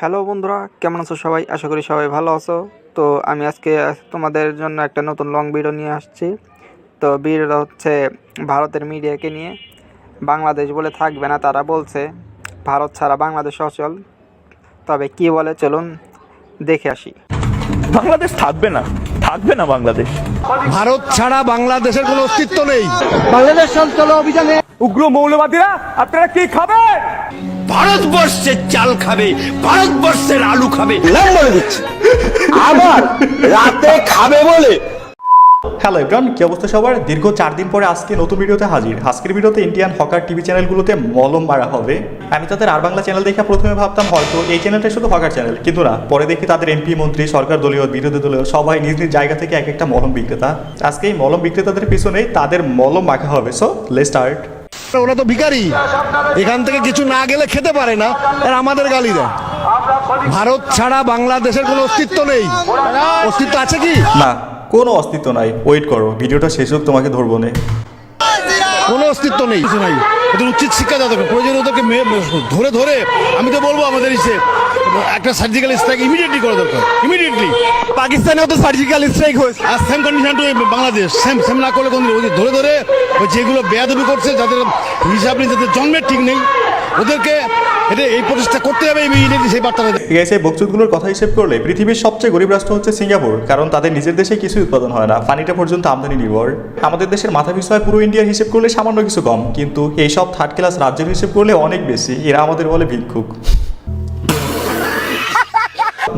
Hello বন্ধুরা কেমন আছো সবাই? আশা করি সবাই ভালো আছো। তো আমি আজকে তোমাদের জন্য একটা নতুন লং ভিডিও নিয়ে আসছি। তো ভিডিওটা হচ্ছে ভারতের মিডিয়াকে নিয়ে। বাংলাদেশ বলে থাকবে না তারা বলছে ভারত ছাড়া বাংলাদেশ অচল। তবে কি বলে চলুন দেখে আসি। বাংলাদেশ থাকবে না থাকবে না বাংলাদেশ। ভারত ছাড়া বাংলাদেশের কোনো অস্তিত্ব নেই। বাংলাদেশ অভিযানে। উগ্র মৌলবাদীরা আপনারা কি খাবেন? ভারতবর্ষের চাল খাবে ভারতবর্ষের আলু খাবে। বলে দিচ্ছি। আবার রাতে খাবে বলে। হ্যালো এভরান কি অবস্থা সবার? দীর্ঘ চার দিন পরে আজকে নতুন ভিডিওতে হাজির। আজকের ভিডিওতে ইন্ডিয়ান হকার টিভি চ্যানেলগুলোতে মলম মারা হবে। আমি তাদের আর বাংলা চ্যানেল দেখে প্রথমে ভাবতাম হয়তো এই চ্যানেলটা শুধু হকার চ্যানেল কিন্তু না পরে দেখি তাদের এমপি মন্ত্রী সরকার দলীয় বিরোধী দলীয় সবাই নিজ নিজ জায়গা থেকে এক একটা মলম বিক্রেতা। আজকে এই মলম বিক্রেতাদের পিছনেই তাদের মলম মাখা হবে। সো লে স্টার্ট ওরা তো ভিকারি এখান থেকে কিছু না গেলে খেতে পারে না আর আমাদের গালি দেয়। ভারত ছাড়া বাংলাদেশের কোনো অস্তিত্ব নেই। অস্তিত্ব আছে কি? না কোনো অস্তিত্ব নাই। ওয়েট করো ভিডিওটা শেষ হোক তোমাকে ধরবো না। কোনো অস্তিত্ব নেই। কিছু নাই। ওদের উচিত শিক্ষা দেওয়া দরকার। প্রয়োজন ওদেরকে ধরে ধরে। আমি তো বলব আমাদের ইসে। একটা সার্জিক্যাল স্ট্রাইক ইমিডিয়েটলি করা দরকার ইমিডিয়েটলি পাকিস্তানেও তো সার্জিক্যাল স্ট্রাইক হয়েছে। আর same condition to Bangladesh same same না করলে কোন ওদের ধরে ধরে ওই যেগুলো বেয়াদবি করছে যাদের হিসাব নেই যাদের জন্মের ঠিক নেই ওদেরকে এটা এই প্রচেষ্টা করতে হবে ইমিডিয়েটলি সেই বার্তাটা দেয়। ঠিক বকচুদগুলোর কথা হিসেব করলে পৃথিবীর সবচেয়ে গরিব রাষ্ট্র হচ্ছে সিঙ্গাপুর কারণ তাদের নিজের দেশে কিছু উৎপাদন হয় না। পানিটা পর্যন্ত আমদানি নির্ভর। আমাদের দেশের মাথা পিছু হয় পুরো ইন্ডিয়ার হিসেব করলে সামান্য কিছু কম কিন্তু এইসব থার্ড ক্লাস রাজ্যের হিসেব করলে অনেক বেশি। এরা আমাদের বলে ভিক্ষুক।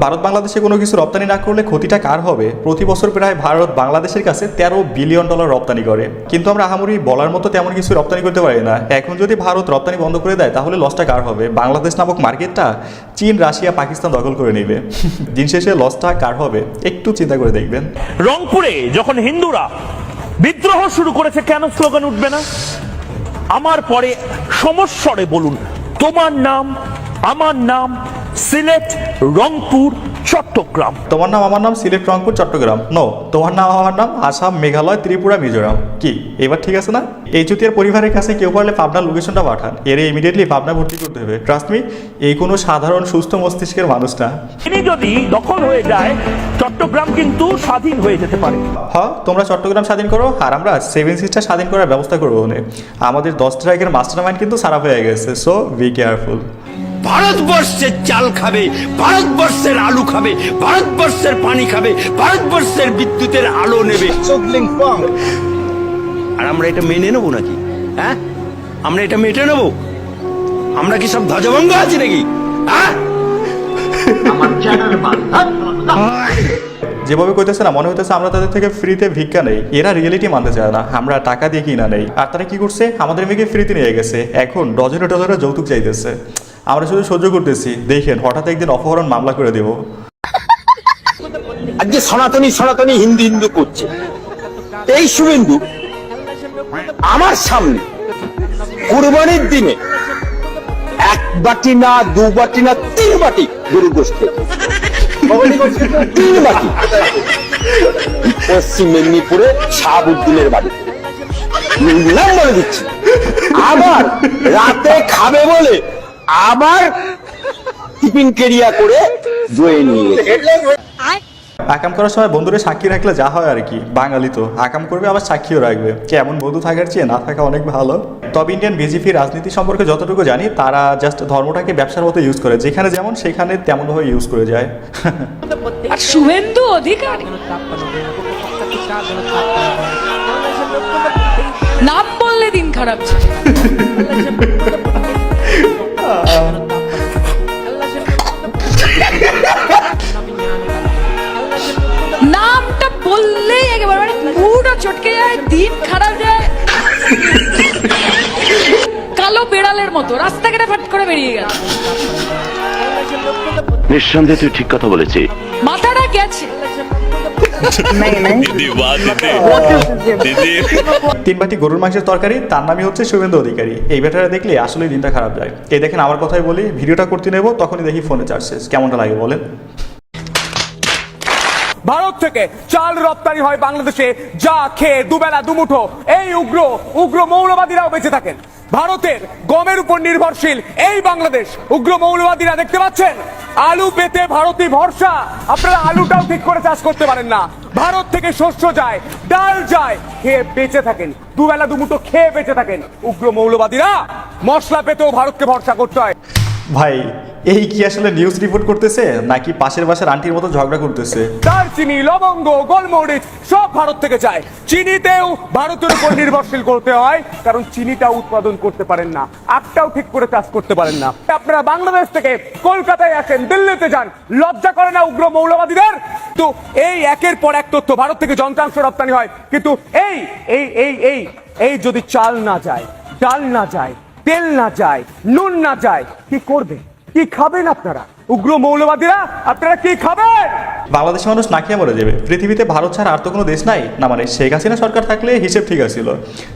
ভারত বাংলাদেশে কোনো কিছু রপ্তানি না করলে ক্ষতিটা কার হবে? প্রতি বছর প্রায় ভারত বাংলাদেশের কাছে তেরো বিলিয়ন ডলার রপ্তানি করে। কিন্তু আমরা আহামরি বলার মতো তেমন কিছু রপ্তানি করতে পারি না। এখন যদি ভারত রপ্তানি বন্ধ করে দেয় তাহলে লসটা কার হবে? বাংলাদেশ নামক মার্কেটটা চীন রাশিয়া পাকিস্তান দখল করে নেবে। দিন শেষে লসটা কার হবে? একটু চিন্তা করে দেখবেন। রংপুরে যখন হিন্দুরা বিদ্রোহ শুরু করেছে কেন স্লোগান উঠবে না? আমার পরে সমস্বরে বলুন তোমার নাম আমার নাম সিলেট রংপুর চট্টগ্রাম। তোমার নাম আমার নাম সিলেট রংপুর চট্টগ্রাম। নো তোমার নাম আমার নাম আসাম মেঘালয় ত্রিপুরা মিজোরাম। কি? এবার ঠিক আছে না? এই চুতিয়ার পরিবারের কাছে কেউ পারলে পাবনার লোকেশনটা পাঠান। এর ইমিডিয়েটলি পাবনা ভর্তি করতে হবে। ট্রাস্ট মি এই কোনো সাধারণ সুস্থ মস্তিষ্কের মানুষ না। তিনি যদি দখল হয়ে যায় চট্টগ্রাম কিন্তু স্বাধীন হয়ে যেতে পারে। হ্যাঁ তোমরা চট্টগ্রাম স্বাধীন করো আর আমরা সেভেন সিস্টার স্বাধীন করার ব্যবস্থা করব আমাদের দশ ট্রাকের মাস্টার মাইন্ড কিন্তু সারা হয়ে গেছে সো বি কেয়ারফুল ভারতবর্ষের চাল খাবে ভারতবর্ষের আলু খাবে ভারতবর্ষের পানি খাবে ভারতবর্ষের বিদ্যুতের আলো নেবে। আর আমরা এটা মেনে নেব নাকি? হ্যাঁ? আমরা এটা মেটে নেব? আমরা কি সব ধ্বজভঙ্গ আছি নাকি? হ্যাঁ? যেভাবে কইতেছে না মনে হইতেছে আমরা তাদের থেকে ফ্রিতে ভিক্ষা নেই। এরা রিয়েলিটি মানতে চায় না। আমরা টাকা দিয়ে কিনা নেই। আর তারা কি করছে? আমাদের মেয়েকে ফ্রিতে নিয়ে গেছে। এখন ডজনে ডজনে যৌতুক চাইতেছে। আমরা শুধু সহ্য করতেছি। দেখেন, হঠাৎ একদিন অপহরণ মামলা করে দেবো। আজকে সনাতনী সনাতনী হিন্দু হিন্দু করছে। এই শুভেন্দু, আমার সামনে কুরবানির দিনে এক বাটি না, দু বাটি না, তিন বাটি গরু গোস্ত তিন বাটি। পশ্চিম মেদিনীপুরে শাহাবুদ্দিনের বাড়ি। নাম বলে দিচ্ছি। আবার রাতে খাবে বলে আবার টিফিন কেরিয়া করে বয়ে নিয়ে গেছে। আকাম করার সময় বন্ধুরা সাক্ষী রাখলে যা হয় আর কি বাঙালি তো। আকাম করবে আবার সাক্ষীও রাখবে। কে এমন বন্ধু থাকার চেয়ে না থাকা অনেক ভালো। তবে ইন্ডিয়ান বিজেপি রাজনীতি সম্পর্কে যতটুকু জানি তারা জাস্ট ধর্মটাকে ব্যবসার মতো ইউজ করে। যেখানে যেমন সেখানে তেমনভাবে ইউজ করে যায়। আর শুভেন্দু অধিকারী? নাম বললে দিন খারাপ নামটা বললেই একেবারে মানে পুরো চটকে যায় দিন খারাপ যায়। কালো বেড়ালের মতো রাস্তাঘাটে ফাট করে বেরিয়ে গেল। নিঃসন্দেহে তুই ঠিক কথা বলেছিস। গেছে তিন বাটি গরুর মাংসের তরকারি তার নামই হচ্ছে শুভেন্দু অধিকারী। এই ব্যাটারা দেখলে আসলে দিনটা খারাপ যায়। এই দেখেন আমার কথাই বলি ভিডিওটা করতে নেব তখনই দেখি ফোনে চার্জ শেষ। কেমনটা লাগে বলেন? ভারত থেকে চাল রপ্তানি হয় বাংলাদেশে। যা খেয়ে দুবেলা দুমুঠো। এই উগ্র উগ্র মৌলবাদীরাও বেঁচে থাকেন। ভারতের গমের উপর নির্ভরশীল এই বাংলাদেশ। উগ্র মৌলবাদীরা দেখতে পাচ্ছেন? আলু পেতে ভারতী ভরসা। আপনারা আলুটাও ঠিক করে চাষ করতে পারেন না। ভারত থেকে শস্য যায়, ডাল যায়, খেয়ে বেঁচে থাকেন। দুবেলা দুমুটো খেয়ে বেঁচে থাকেন। উগ্র মৌলবাদীরা মশলা পেতেও ভারতকে ভরসা করতে হয়। এই কি আসলে নিউজ রিপোর্ট করতেছে? নাকি পাশের বাসার আন্টির মতো ঝগড়া করতেছে? দারচিনি লবঙ্গ, গোলমরিচ সব ভারত থেকে চায় চিনিতেও ভারতের উপর নির্ভরশীল করতে হয়, কারণ চিনিটা উৎপাদন করতে পারেন না আখটাও ঠিক করে চাষ করতে পারেন না। আপনারা বাংলাদেশ থেকে কলকাতায় আসেন, দিল্লিতে যান, লজ্জা করে না উগ্র মৌলবাদীদের? তো এই একের পর এক তথ্য ভারত থেকে যন্ত্রাংশ রপ্তানি হয়। কিন্তু এই এই এই এই এই যদি চাল না যায়, ডাল না যায় তেল না যায় নুন না যায় কি করবে? কি খাবেন আপনারা? উগ্র মৌলবাদীরা আপনারা কি খাবেন? বাংলাদেশের মানুষ না খেয়ে মরে যাবে। পৃথিবীতে ভারত ছাড়া আর তো কোনো দেশ নাই? না মানে শেখ হাসিনা সরকার থাকলে হিসেব ঠিক আছিল।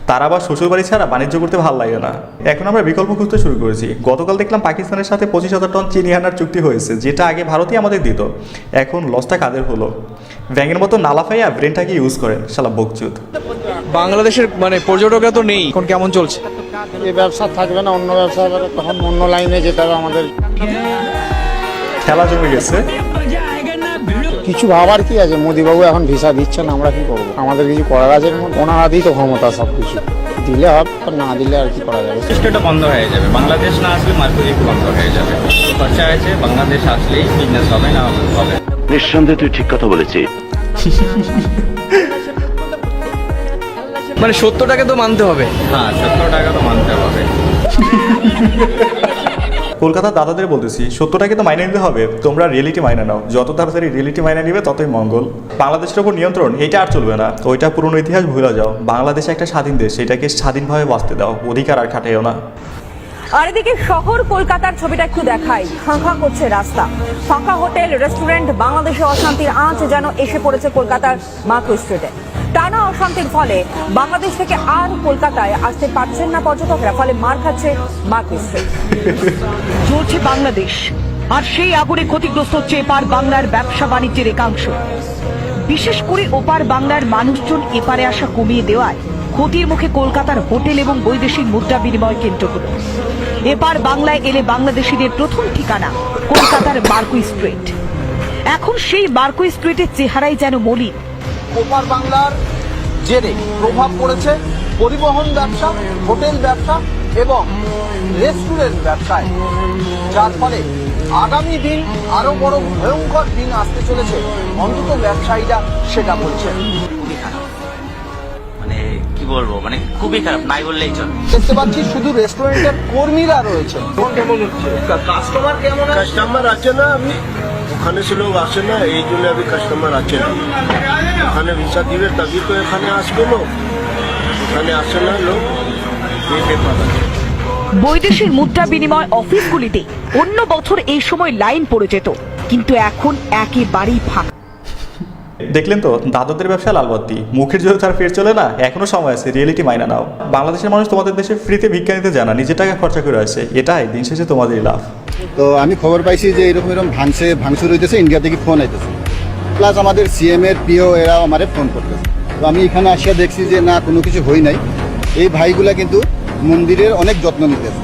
তার আবার শ্বশুরবাড়ি ছাড়া বাণিজ্য করতে ভালো লাগে না। এখন আমরা বিকল্প খুঁজতে শুরু করেছি। গতকাল দেখলাম পাকিস্তানের সাথে পঁচিশ হাজার টন চিনি আনার চুক্তি হয়েছে যেটা আগে ভারতই আমাদের দিত। এখন লসটা কাদের হলো? ব্যাঙের মতো নালাফাইয়া ব্রেনটাকে ইউজ করেন শালা বকচুত বাংলাদেশের মানে পর্যটকরা তো নেই। এখন কেমন চলছে? এই ব্যবসা থাকবে না অন্য ব্যবসা হবে তখন অন্য লাইনে যেতে হবে আমাদের। খেলা জমে গেছে। কিছু ভাবার কি আছে? মোদিবাবু এখন ভিসা দিচ্ছেন আমরা কি করব? আমাদের কিছু করার আছে ওনার হাতেই তো ক্ষমতা সব কিছু দিলে হবে আর না দিলে আর কি করা যাবে? চেষ্টাটা বন্ধ হয়ে যাবে। বাংলাদেশ না আসলে মার্কেট বন্ধ হয়ে যাবে। খরচা আছে বাংলাদেশ আসলেই বিজনেস হবে না হবে। নিঃসন্দেহে তুই ঠিক কথা বলেছিস। মানে সত্যটাকে তো মানতে হবে। হ্যাঁ সত্তর টাকা তো মানতে হবে। কলকাতার দাদাদের বলতেছি সত্যটাকে তো মাইনে নিতে হবে তোমরা রিয়েলিটি মাইনে নাও। যত তাড়াতাড়ি রিয়েলিটি মাইনে নিবে ততই মঙ্গল। বাংলাদেশের ওপর নিয়ন্ত্রণ এটা আর চলবে না। ওইটা পুরনো ইতিহাস ভুলে যাও। বাংলাদেশ একটা স্বাধীন দেশ এটাকে স্বাধীনভাবে বাঁচতে দাও। অধিকার আর খাটাইও না। আর এদিকে শহর কলকাতার ছবিটা একটু দেখাই। ফাঁকা করছে রাস্তা। ফাঁকা হোটেল রেস্টুরেন্ট বাংলাদেশে অশান্তির আঁচ যেন এসে পড়েছে কলকাতার মার্কো স্ট্রিটে। টানা অশান্তির ফলে বাংলাদেশ থেকে আর কলকাতায় আসতে পারছেন না পর্যটকরা, ফলে মার খাচ্ছে চলছে বাংলাদেশ, আর সেই আগুনে ক্ষতিগ্রস্ত হচ্ছে এপার বাংলার ব্যবসা বাণিজ্যের একাংশ। বিশেষ করে ওপার বাংলার মানুষজন এপারে আসা কমিয়ে দেওয়ায় ক্ষতির মুখে কলকাতার হোটেল এবং বৈদেশিক মুদ্রা বিনিময় কেন্দ্রগুলো। এপার বাংলায় এলে বাংলাদেশিদের প্রথম ঠিকানা কলকাতার মার্কো স্ট্রিট। এখন সেই মার্কো স্ট্রিটের চেহারাই যেন মলিন ওপার বাংলার জেরে প্রভাব পড়েছে পরিবহন ব্যবসা হোটেল ব্যবসা এবং রেস্টুরেন্ট ব্যবসায়। যার ফলে আগামী দিন আরও বড় ভয়ঙ্কর দিন আসতে চলেছে। অন্তত ব্যবসায়ীরা সেটা বলছেন। মানে কি বলব মানে খুবই খারাপ নাই বললেই চলে। দেখতে পাচ্ছি শুধু রেস্টুরেন্টের কর্মীরা রয়েছে। কেমন হচ্ছে? কাস্টমার কেমন কাস্টমার আছে না আমি? ওখানে সে লোক আসে না এই জন্য আমি কাস্টমার আছে না। ওখানে ভিসা দিবে তবে তো এখানে আসবে লোক। ওখানে আসে না লোক বৈদেশিক মুদ্রা বিনিময় অফিসগুলিতে অন্য বছর এই সময় লাইন পড়ে যেত কিন্তু এখন একেবারেই ফাঁকা। দেখলেন তো দাদাদের ব্যবসা লালবাতি মুখের জোরে তার ফের চলে না এখনও সময় আছে রিয়েলিটি মাইনা নাও। বাংলাদেশের মানুষ তোমাদের দেশে ফ্রিতে ভিক্ষা নিতে জানা নিজের টাকা খরচা করে আসে এটাই দিন শেষে তোমাদেরই লাভ। তো আমি খবর পাইছি যে এরকম এরকম ভাঙছে ভাঙচুর হইতেছে ইন্ডিয়া থেকে ফোন আইতেছে। প্লাস আমাদের সিএম এর পিও এরাও আমারে ফোন করতেছে। তো আমি এখানে আসিয়া দেখছি যে, না, কোনো কিছু হই নাই। এই ভাইগুলা কিন্তু মন্দিরের অনেক যত্ন নিতেছে।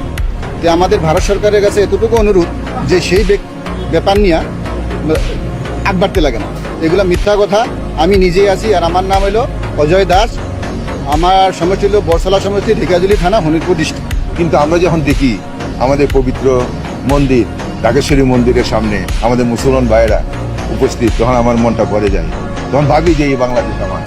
যে আমাদের ভারত সরকারের কাছে এতটুকু অনুরোধ যে, সেই ব্যাপার নিয়ে আগ বাড়তে লাগে না। এগুলো মিথ্যা কথা, আমি নিজেই আছি আর আমার নাম হলো অজয় দাস। আমার সমষ্টি হলো বরসালা সমষ্টি ঢেকাজুলি থানা, হনিরপুর ডিস্ট্রিক্ট কিন্তু আমরা যখন দেখি আমাদের পবিত্র মন্দির ঢাকেশ্বরী মন্দিরের সামনে আমাদের মুসলমান ভাইয়েরা উপস্থিত তখন আমার মনটা ভরে যায়। তখন ভাবি যে এই বাংলাদেশ আমার।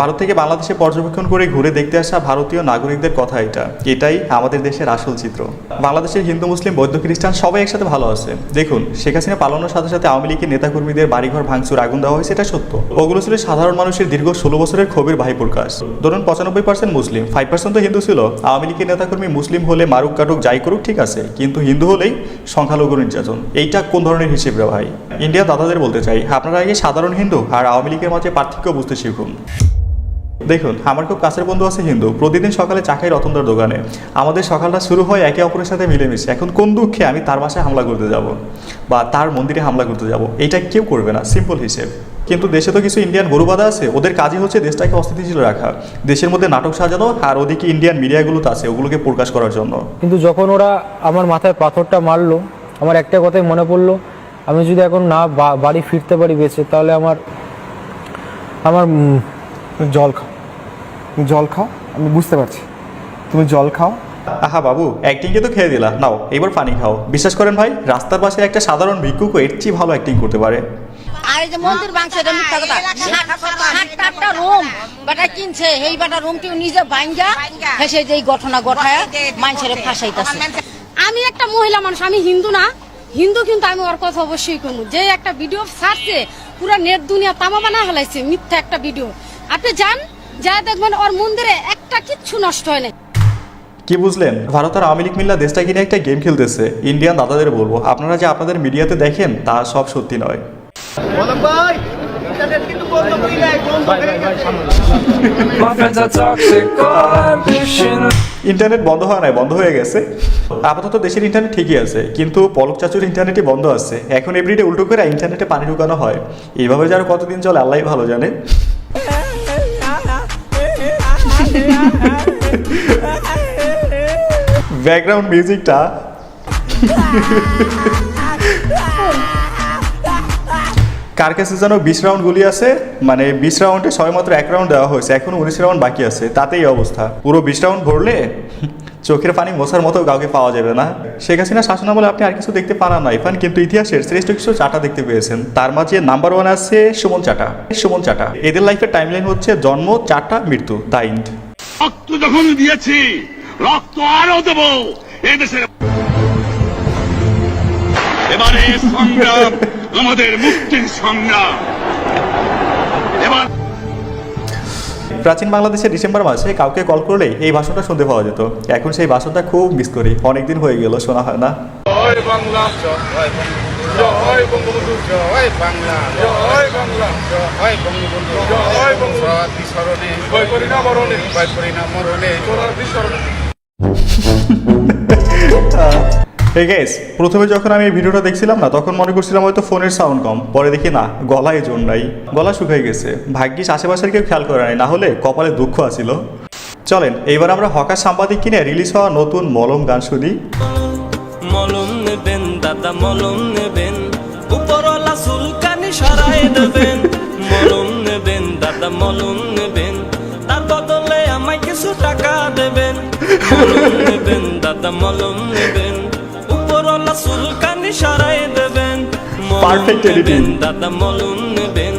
ভারত থেকে বাংলাদেশে পর্যবেক্ষণ করে ঘুরে দেখতে আসা ভারতীয় নাগরিকদের কথা এটা। এটাই আমাদের দেশের আসল চিত্র। বাংলাদেশের হিন্দু, মুসলিম, বৌদ্ধ, খ্রিস্টান সবাই একসাথে ভালো আছে। দেখুন, শেখ হাসিনা পালানোর সাথে সাথে আওয়ামী লীগের নেতাকর্মীদের বাড়িঘর ভাঙচুর, আগুন দেওয়া হয়েছে এটা সত্য। ওগুলো ছিল সাধারণ মানুষের দীর্ঘ ষোলো বছরের ক্ষোভের ভাই প্রকাশ ধরুন, পঁচানব্বই পার্সেন্ট মুসলিম ফাইভ পার্সেন্ট তো হিন্দু ছিল। আওয়ামী লীগের নেতাকর্মী মুসলিম হলে মারুক কাটুক যাই করুক, ঠিক আছে। কিন্তু হিন্দু হলেই সংখ্যালঘু নির্যাতন। এইটা কোন ধরনের হিসেব রে ভাই? ইন্ডিয়া দাদাদের বলতে চাই, আপনারা আগে সাধারণ হিন্দু আর আওয়ামী লীগের মাঝে পার্থক্য বুঝতে শিখুন। দেখুন, আমার খুব কাছের বন্ধু আছে হিন্দু। প্রতিদিন সকালে চা খাই রতনদার দোকানে। আমাদের সকালটা শুরু হয় একে অপরের সাথে মিলেমিশে। এখন কোন দুঃখে আমি তার বাসায় হামলা করতে যাব? বা তার মন্দিরে হামলা করতে যাব? এটা কেউ করবে না। সিম্পল হিসেব। কিন্তু দেশে তো কিছু ইন্ডিয়ান গরুবাদা আছে। ওদের কাজই হচ্ছে দেশটাকে অস্থিতিশীল রাখা। দেশের মধ্যে নাটক সাজানো আর ওদিকে ইন্ডিয়ান মিডিয়াগুলো তো আছে, ওগুলোকে প্রকাশ করার জন্য। কিন্তু যখন ওরা আমার মাথায় পাথরটা মারলো, আমার একটা কথাই মনে পড়ল, আমি যদি এখন না বাড়ি ফিরতে পারি বেঁচে, তাহলে আমার আমার জল খাও। তুমি জল খাও আমি বুঝতে পারছি। তুমি জল খাও। আহা বাবু অ্যাক্টিংকে তো খেয়ে দিলা। নাও এবার পানি খাও। বিশ্বাস করেন ভাই রাস্তার পাশে একটা সাধারণ ভিক্ষুকও এর চেয়ে ভালো অ্যাক্টিং করতে পারে। আর এই যে মন্দির ভাঙছে এটা মিথ্যা কথা। সাতটা রুম বাটা কিনছে। এই বাটা রুমটিও নিজে ভাঙ্গা হেসে যে এই ঘটনা ঘটায় মানুষের ফাঁসাইতেছে। আমি একটা মহিলা মানুষ আমি হিন্দু না। হিন্দু কিন্তু আমি ওর কথা অবশ্যই করব যে একটা ভিডিও ছাড়ছে পুরো নেট দুনিয়া তামা বানা ফেলাইছে মিথ্যা একটা ভিডিও। আপনি যান যা দেখবেন ওর মন্দিরে একটা কিচ্ছু নষ্ট হয় না কি বুঝলেন? ভারত আর আওয়ামী লীগ মিল্লা দেশটা কিনে একটা গেম খেলতেছে। ইন্ডিয়ান দাদাদের বলব আপনারা যে আপনাদের মিডিয়াতে দেখেন তা সব সত্যি নয়। ইন্টারনেট বন্ধ হয় নাই বন্ধ হয়ে গেছে। আপাতত দেশের ইন্টারনেট ঠিকই আছে কিন্তু পলক চাচুর ইন্টারনেটই বন্ধ আছে। এখন এভরিডে উল্টো করে ইন্টারনেটে পানি ঢুকানো হয়। এইভাবে যারা কতদিন চলে আল্লাহ ভালো জানে। ব্যাকগ্রাউন্ড মিউজিকটা কার কাছে যেন বিশ রাউন্ড গুলি আছে? মানে বিশ রাউন্ডে মাত্র এক রাউন্ড দেওয়া হয়েছে, এখনও উনিশ রাউন্ড বাকি আছে, তাতেই অবস্থা। পুরো বিশ রাউন্ড ভরলে? চোখের পানি মশার মতো কাউকে পাওয়া যাবে না। শেখ হাসিনা শাসনামলে আপনি আর কিছু দেখতে পান না ইফান কিন্তু ইতিহাসের শ্রেষ্ঠ কিছু চাটা দেখতে পেয়েছেন। তার মাঝে নাম্বার ওয়ান আছে সুমন চাটা। সুমন চাটা। এদের লাইফের টাইমলাইন হচ্ছে জন্ম, চাটা, মৃত্যু দা ইন্ড রক্ত যখন দিয়েছি, রক্ত আরও দেবো এদেশের এবারে সংগ্রাম, আমাদের মুক্তির সংগ্রাম। এবার প্রাচীন বাংলাদেশের ডিসেম্বর মাসে কাউকে কল করলেই এই ভাষণটা শুনতে পাওয়া যেত। এখন সেই ভাষণটা খুব মিস করি। অনেকদিন হয়ে গেল শোনা হয় না। বাংলা জয় বঙ্গবন্ধু জয় বাংলা জয় বাংলা জয় বঙ্গবন্ধু জয় বঙ্গবন্ধু। স্মরণে ভয় করি মরণে। ভয় করি না মরণে। স্মরণে এই গেস প্রথমে যখন আমি এই ভিডিওটা দেখছিলাম না, তখন মনে করছিলাম হয়তো ফোনের সাউন্ড কম। পরে দেখি না, গলায় জোর নাই। গলা শুকিয়ে গেছে। ভাগ্যিস আশেপাশের কেউ খেয়াল করে নাই, না হলে কপালে দুঃখ আসিল চলেন এইবার আমরা হকার সাংবাদিক কিনে রিলিজ হওয়া নতুন মলম গান শুনি। মলম নেবেন, দাদা, মলম নেবেন। উপরওয়ালা সুলকানি সরাই দেবেন। মলম নেবেন, দাদা, মলম নেবেন। তার বদলে আমায় কিছু টাকা দেবেন। মলম নেবেন, দাদা, মলম নেবেন। সরাই দেবেন editing. নেবেন দাদা মলম নেবেন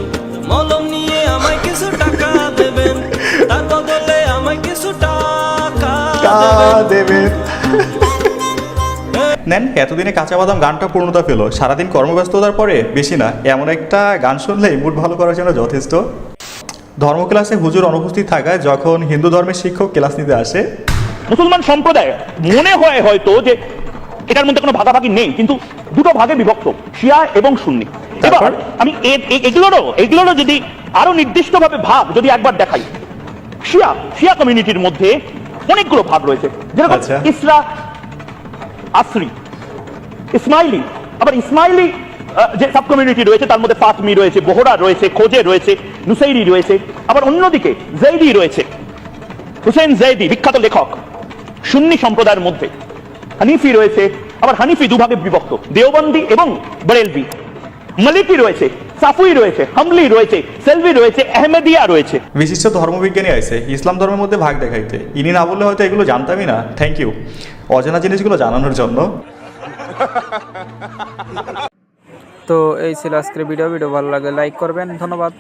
মলম নিয়ে আমায় কিছু টাকা দেবেন তার বদলে আমায় কিছু টাকা দেবেন। দেবেন। নেন এতদিনে কাঁচা বাদাম গানটা পূর্ণতা পেল। সারাদিন কর্মব্যস্ততার পরে বেশি না এমন একটা গান শুনলেই মুড ভালো করার জন্য যথেষ্ট। ধর্ম ক্লাসে হুজুর অনুপস্থিত থাকায় যখন হিন্দু ধর্মের শিক্ষক ক্লাস নিতে আসে মুসলমান সম্প্রদায় মনে হয় হয়তো যে এটার মধ্যে কোনো ভাগাভাগি নেই কিন্তু দুটো ভাগে বিভক্ত শিয়া এবং সুন্নি। এবার আমি এগুলোরও এগুলোরও যদি আরও নির্দিষ্টভাবে ভাগ যদি একবার দেখাই শিয়া শিয়া কমিউনিটির মধ্যে অনেকগুলো ভাগ রয়েছে। যেরকম আচ্ছা। ইসরা আসরি ইসমাইলি আবার ইসমাইলি যে সাব কমিউনিটি রয়েছে তার মধ্যে ফাতমি রয়েছে বোহরা রয়েছে খোজে রয়েছে নুসাইরি রয়েছে আবার অন্যদিকে জৈদি রয়েছে। হুসেন জৈদি বিখ্যাত লেখক সুন্নি সম্প্রদায়ের মধ্যে। হানিফি রয়েছে আবার হানিফি দুভাগে বিভক্ত দেওবন্দি এবং বরেলভি। মালিকি রয়েছে সাফুই রয়েছে হামলি রয়েছে সেলভি রয়েছে আহমেদিয়া রয়েছে। বিশিষ্ট ধর্মবিজ্ঞানী আছে ইসলাম ধর্মের মধ্যে ভাগ দেখাইতে। ইনি না বললে হয়তো এগুলো জানতামই না। থ্যাংক ইউ অজানা জিনিসগুলো জানানোর জন্য। তো এই ছিল আজকের ভিডিও ভিডিও ভালো লাগে লাইক করবেন। ধন্যবাদ।